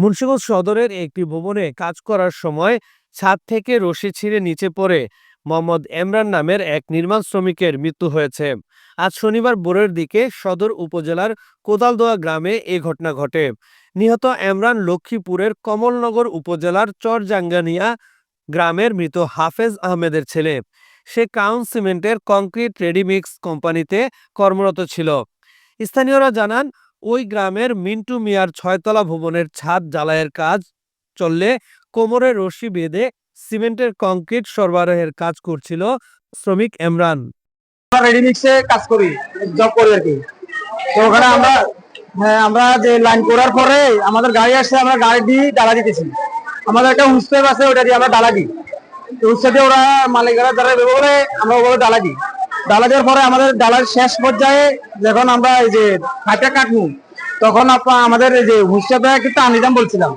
মুন্সিগঞ্জ সদরের একটি ভবনে কাজ করার সময় ছাদ থেকে রশি ছিঁড়ে নিচে পড়ে মোহাম্মদ এমরান নামের এক নির্মাণ শ্রমিকের মৃত্যু হয়েছে। আজ শনিবার ভোরের দিকে সদর উপজেলার কোদালদোয়া গ্রামে এ ঘটনা ঘটে। নিহত এমরান লক্ষ্মীপুরের কমলনগর উপজেলার চরজাঙ্গানিয়া গ্রামের মৃত হাফেজ আহমেদের ছেলে। সে কাউন সিমেন্টের কংক্রিট রেডিমিক্স কোম্পানিতে কর্মরত ছিল। স্থানীয়রা জানান ওই গ্রামের মিন্টু মিয়ার ছয়তলা ভবনের ছাদ জ্বালাইয়ের কাজ চললে কোমরে রশি বেঁধে সিমেন্টের কংক্রিট সরবরাহের কাজ করছিল শ্রমিক এমরান। কাজ করি জব করি আর কি। তো ওখানে আমরা হ্যাঁ আমরা যে লাইন করার পরে আমাদের গাড়ি আসছে আমরা গাড়ি দিয়ে ডালা দিতেছি। আমাদের একটা হুস্টেপ আছে, ওটা দিয়ে আমরা ডালা দিই। তো হুস্টেপ ওরা মালিকেরা যারা বলে আমরা ওগুলো ডালা দিই। ডালা দেওয়ার পরে আমাদের ডালার শেষ পর্যায়ে যখন আমরা এই যে হাতে কাটবো, তখন আপনার আমাদের এই যে হুস্টেপে একটু টান দিতাম বলছিলাম।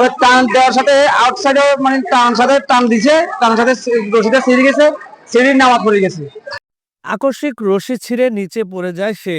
ওই টান দেওয়ার সাথে আউটসাইডে মানে টান সাথে টান দিছে টান সাথে রশিটা ছিঁড়ে গেছে সিঁড়ির নামাজ পড়ে গেছে। আকস্মিক রশি ছিঁড়ে নিচে পড়ে যায় সে।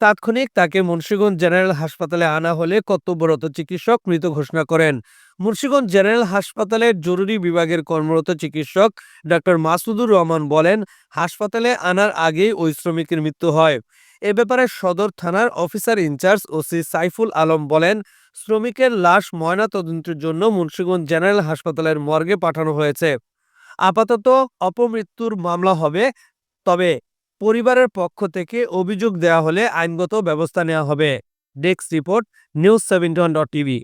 তাৎক্ষণিক তাকে মুন্সিগঞ্জ জেনারেল হাসপাতালে আনা হলে কর্তব্যরত চিকিৎসক মৃত ঘোষণা করেন। মুন্সিগঞ্জ জেনারেল হাসপাতালের জরুরি বিভাগের কর্মরত চিকিৎসক ডক্টর মাসুদুর রহমান বলেন, হাসপাতালে আনার আগেই ওই শ্রমিকের মৃত্যু হয়। এ ব্যাপারে সদর থানার officer in charge OC Saiful Alam বলেন, শ্রমিকের লাশ ময়নাতদন্তের জন্য মুন্সিগঞ্জ জেনারেল হাসপাতালের মর্গে পাঠানো হয়েছে। আপাতত অপমৃত্যুর মামলা হবে, তবে পরিবারের পক্ষ থেকে অভিযোগ দেয়া হলে আইনগত ব্যবস্থা নেওয়া হবে। Desk report, news seventy one dot TV.